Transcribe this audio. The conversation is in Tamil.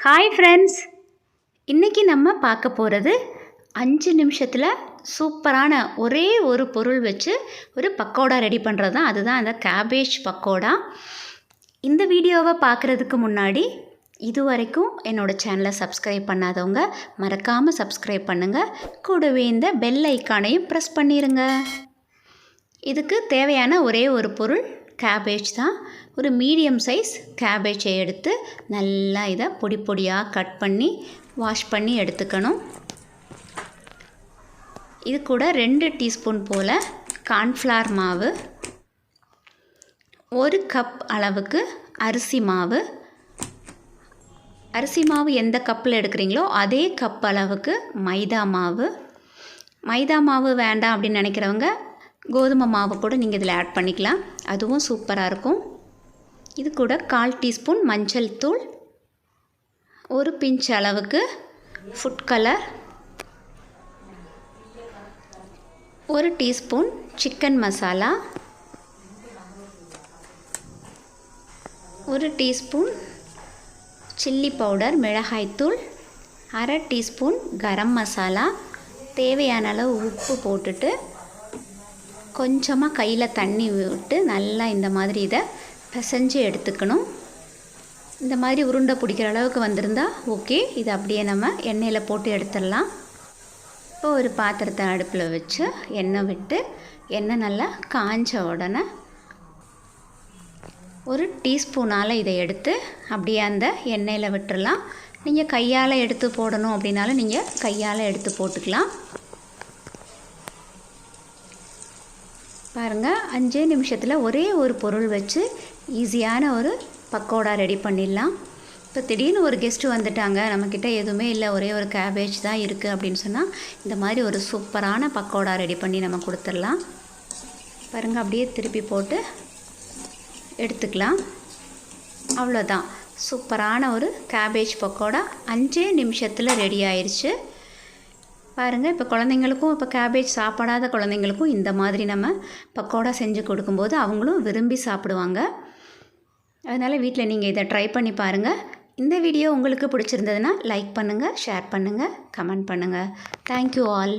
ஹாய் ஃப்ரெண்ட்ஸ் இன்றைக்கி நம்ம பார்க்க போகிறது அஞ்சு நிமிஷத்தில் சூப்பரான ஒரே ஒரு பொருள் வச்சு ஒரு பக்கோடா ரெடி பண்ணுறது தான் அதுதான் அந்த கேபேஜ் பக்கோடா. இந்த வீடியோவை பார்க்குறதுக்கு முன்னாடி இது வரைக்கும் என்னோடய சேனலை சப்ஸ்கிரைப் பண்ணாதவங்க மறக்காமல் சப்ஸ்கிரைப் பண்ணுங்கள் கூடவே இந்த பெல் ஐக்கானையும் ப்ரெஸ் பண்ணிடுங்க இதுக்கு தேவையான ஒரே ஒரு பொருள் கேபேஜ் தான். ஒரு மீடியம் சைஸ் கேபேஜை எடுத்து நல்லா இதை பொடி பொடியாக கட் பண்ணி வாஷ் பண்ணி எடுத்துக்கணும். இது கூட ரெண்டு டீஸ்பூன் போல் கார்ன்ஃப்ளவர் மாவு ஒரு கப் அளவுக்கு அரிசி மாவு. அரிசி மாவு எந்த கப்பில் எடுக்கிறீங்களோ அதே கப் அளவுக்கு மைதா மாவு. மைதா மாவு வேண்டாம் அப்படின்னு நினைக்கிறவங்க கோதுமை மாவு கூட நீங்கள் இதில் ஆட் பண்ணிக்கலாம். அதுவும் சூப்பராக இருக்கும். இது கூட கால் டீஸ்பூன் மஞ்சள் தூள் ஒரு பிஞ்ச் அளவுக்கு ஃபுட் கலர் ஒரு டீஸ்பூன் சிக்கன் மசாலா ஒரு டீஸ்பூன் சில்லி பவுடர் மிளகாய்த்தூள் அரை டீஸ்பூன் கரம் மசாலா தேவையான அளவு உப்பு போட்டுட்டு கொஞ்சமாக கையில் தண்ணி விட்டு நல்லா இந்த மாதிரி இதை பிசைஞ்சு எடுத்துக்கணும். இந்த மாதிரி உருண்டை பிடிக்கிற அளவுக்கு வந்திருந்தா ஓகே. இதை அப்படியே நம்ம எண்ணெயில் போட்டு எடுத்துடலாம். இப்போ ஒரு பாத்திரத்தை அடுப்பில் வச்சு எண்ணெய் விட்டு எண்ணெய் நல்லா காஞ்ச உடனே ஒரு டீஸ்பூனால் இதை எடுத்து அப்படியே அந்த எண்ணெயில் விட்டுடலாம் நீங்கள் கையால் எடுத்து போடணும் அப்படின்னாலும் நீங்கள் கையால் எடுத்து போட்டுக்கலாம். பாருங்கள் அஞ்சே நிமிஷத்தில் ஒரே ஒரு பொருள் வச்சு ஈஸியான ஒரு பக்கோடா ரெடி பண்ணிடலாம். இப்போ திடீர்னு ஒரு கெஸ்ட்டு வந்துட்டாங்க நம்மக்கிட்ட எதுவுமே இல்லை ஒரே ஒரு கேபேஜ் தான் இருக்குது அப்படின்னு சொன்னால் இந்த மாதிரி ஒரு சூப்பரான பக்கோடா ரெடி பண்ணி நம்ம கொடுத்துடலாம். பாருங்கள் அப்படியே திருப்பி போட்டு எடுத்துக்கலாம். அவ்வளோதான் சூப்பரான ஒரு கேபேஜ் பக்கோடா அஞ்சே நிமிஷத்தில் ரெடி ஆயிடுச்சு பாருங்கள் இப்போ குழந்தைங்களுக்கும் இப்போ கேபேஜ் சாப்பிடாத குழந்தைங்களுக்கும் இந்த மாதிரி நம்ம பக்கோடா செஞ்சு கொடுக்கும்போது அவங்களும் விரும்பி சாப்பிடுவாங்க. அதனால் வீட்டில் நீங்கள் இதை ட்ரை பண்ணி பாருங்கள் இந்த வீடியோ உங்களுக்கு பிடிச்சிருந்ததுன்னா லைக் பண்ணுங்கள் ஷேர் பண்ணுங்கள் கமெண்ட் பண்ணுங்கள் தேங்க்யூ ஆல்